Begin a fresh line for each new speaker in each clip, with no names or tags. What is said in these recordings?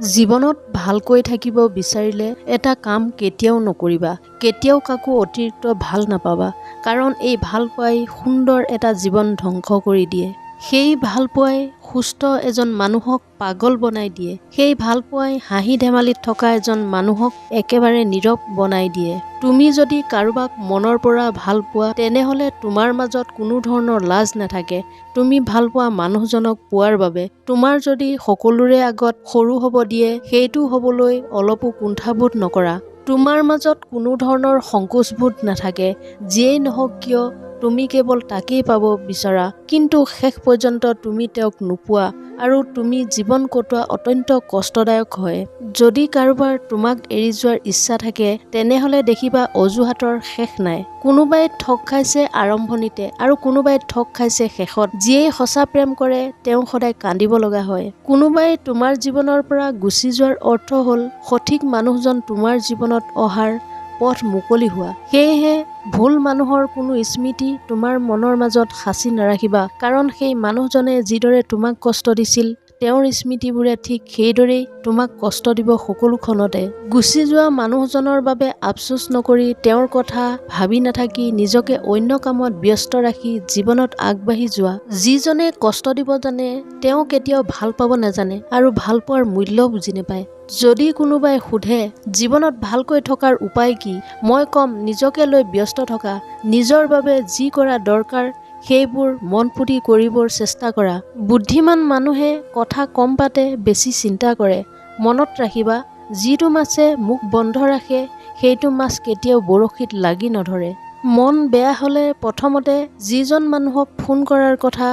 জীৱনত ভালকৈ থাকিব বিচাৰিলে এটা কাম কেতিয়াও নকৰিবা। কেতিয়াও কাকো অতিৰিক্ত ভাল নাপাবা কাৰণ এই ভাল পোৱাই সুন্দৰ এটা জীৱন ধ্বংস কৰি দিয়ে। সেই ভাল পোৱাই সুস্থ এজন মানুহক পাগল বনাই দিয়ে। সেই ভাল পোৱাই হাঁহি ধেমালিত থকা এজন মানুহক একেবাৰে নীৰৱ বনাই দিয়ে। তুমি যদি কাৰোবাক মনৰ পৰা ভাল পোৱা তেনেহ'লে তোমাৰ মাজত কোনো ধৰণৰ লাজ নাথাকে। তুমি ভাল পোৱা মানুহজনক পোৱাৰ বাবে তোমাৰ যদি সকলোৰে আগত সৰু হ'ব দিয়ে সেইটো হ'বলৈ অলপো কুণ্ঠাবোধ নকৰা। তোমাৰ মাজত কোনো ধৰণৰ সংকোচবোধ নাথাকে। যিয়েই নহওক কিয় তুমি কেৱল তাকেই পাব বিচৰা কিন্তু শেষ পৰ্যন্ত তুমি তেওঁক নোপোৱা আৰু তুমি জীৱন কটোৱা অত্যন্ত কষ্টদায়ক হয়। যদি কাৰোবাৰ তোমাক এৰি যোৱাৰ ইচ্ছা থাকে তেনেহ'লে দেখিবা অজুহাতৰ শেষ নাই। কোনোবাই ঠগ খাইছে আৰম্ভণিতে আৰু কোনোবাই ঠগ খাইছে শেষত। যিয়েই সঁচা প্ৰেম কৰে তেওঁ সদায় কান্দিব লগা হয়। কোনোবাই তোমাৰ জীৱনৰ পৰা গুচি যোৱাৰ অৰ্থ হ'ল সঠিক মানুহজন তোমাৰ জীৱনত অহাৰ পথ মুকলি হোৱা। সেয়েহে ভুল মানুহৰ কোনো স্মৃতি তোমাৰ মনৰ মাজত সাঁচি নাৰাখিবা কাৰণ সেই মানুহজনে যিদৰে তোমাক কষ্ট দিছিল তেওঁৰ স্মৃতিবোৰে ঠিক সেইদৰেই তোমাক কষ্ট দিব সকলো ক্ষণতে গুচি যোৱা মানুহজনৰ বাবে আফচোচ নকৰি তেওঁৰ কথা ভাবি নাথাকি নিজকে অন্য কামত ব্যস্ত ৰাখি জীৱনত আগবাঢ়ি যোৱা। যিজনে কষ্ট দিব জানে, তেওঁ কেতিয়াও ভালো পাব নাজানে আৰু ভালো পোৱাৰ মূল্য বুজি নাপায়। যদি কোনোবাই সোধে, জীৱনত ভালকৈ থকাৰ উপায় কি? মই ক'ম, নিজকে লৈ ব্যস্ত থকা, নিজৰ বাবে যি কৰা দৰকাৰ সেইবোৰ মন পুতি কৰিবৰ চেষ্টা কৰা। বুদ্ধিমান মানুহে কথা কম পাতে বেছি চিন্তা কৰে। মনত ৰাখিবা যিটো মাছে মুখ বন্ধ ৰাখে সেইটো মাছ কেতিয়াও বৰশীত লাগি নধৰে। মন বেয়া হ'লে প্ৰথমতে যিজন মানুহক ফোন কৰাৰ কথা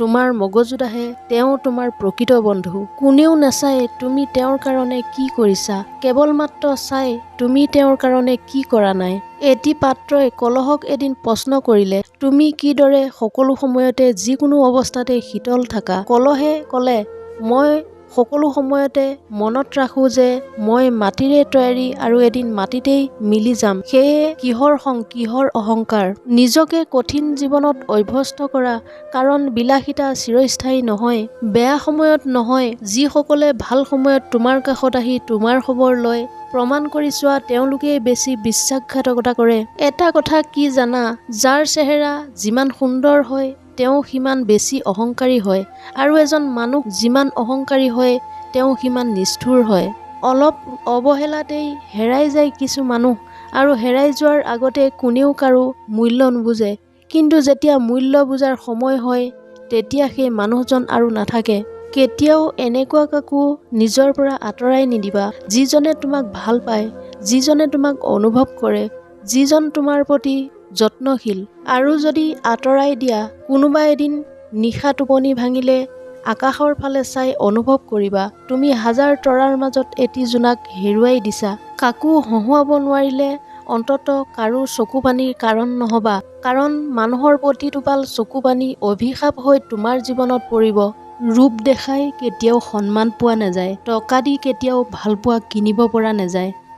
তোমাৰ মগজুত আহে তেওঁ তোমাৰ প্ৰকৃত বন্ধু। কোনেও নাচায় তুমি তেওঁৰ কাৰণে কি কৰিছা। কেৱল মাত্ৰ চাই তুমি তেওঁৰ কাৰণে কি কৰা নাই। এটি পাত্ৰই কলহক এদিন প্ৰশ্ন কৰিলে তুমি কিদৰে সকলো সময়তে যিকোনো অৱস্থাতে শীতল থাকা? কলহে ক'লে মই সকলো সময়তে মনত ৰাখোঁ যে মই মাটিৰে তৈয়াৰী আৰু এদিন মাটিতেই মিলি যাম। সেয়ে কিহৰ সং কিহৰ অহংকাৰ? নিজকে কঠিন জীৱনত অভ্যস্ত কৰা কাৰণ বিলাসিতা চিৰস্থায়ী নহয় বেয়া সময়ত নহয় যিসকলে ভাল সময়ত তোমাৰ কাষত আহি তোমাৰ খবৰ লয় প্ৰমাণ কৰি চোৱা তেওঁলোকেই বেছি বিশ্বাসঘাতকতা কৰে। এটা কথা কি জানা যাৰ চেহেৰা যিমান সুন্দৰ হয় তেওঁ সিমান বেছি অহংকাৰী হয় আৰু এজন মানুহ যিমান অহংকাৰী হয় তেওঁ সিমান নিষ্ঠুৰ হয়। অলপ অৱহেলাতেই হেৰাই যায় কিছু মানুহ আৰু হেৰাই যোৱাৰ আগতে কোনেও কাৰো মূল্য নুবুজে। কিন্তু যেতিয়া মূল্য বুজাৰ সময় হয় তেতিয়া সেই মানুহজন আৰু নাথাকে। কেতিয়াও এনেকুৱা কাকো নিজৰ পৰা আঁতৰাই নিদিবা। যিজনে তোমাক ভাল পায় যিজনে তোমাক অনুভৱ কৰে যিজন তোমাৰ প্ৰতি যত্নশীল আৰু যদি আঁতৰাই দিয়া কোনোবা এদিন নিশা টোপনি ভাঙিলে আকাশৰ ফালে চাই অনুভৱ কৰিবা তুমি হাজাৰ তৰাৰ মাজত এটি জোনাক হেৰুৱাই দিছা। কাকো হহুৱাব নোৱাৰিলে অন্তত কাৰো চকু পানীৰ কাৰণ নহবা কাৰণ মানুহৰ প্ৰতিটোপাল চকু পানী অভিশাপ হৈ তোমাৰ জীৱনত পৰিব। ৰূপ দেখাই কেতিয়াও সন্মান পোৱা নাযায় টকা দি কেতিয়াও ভাল পোৱা কিনিব পৰা নাযায়।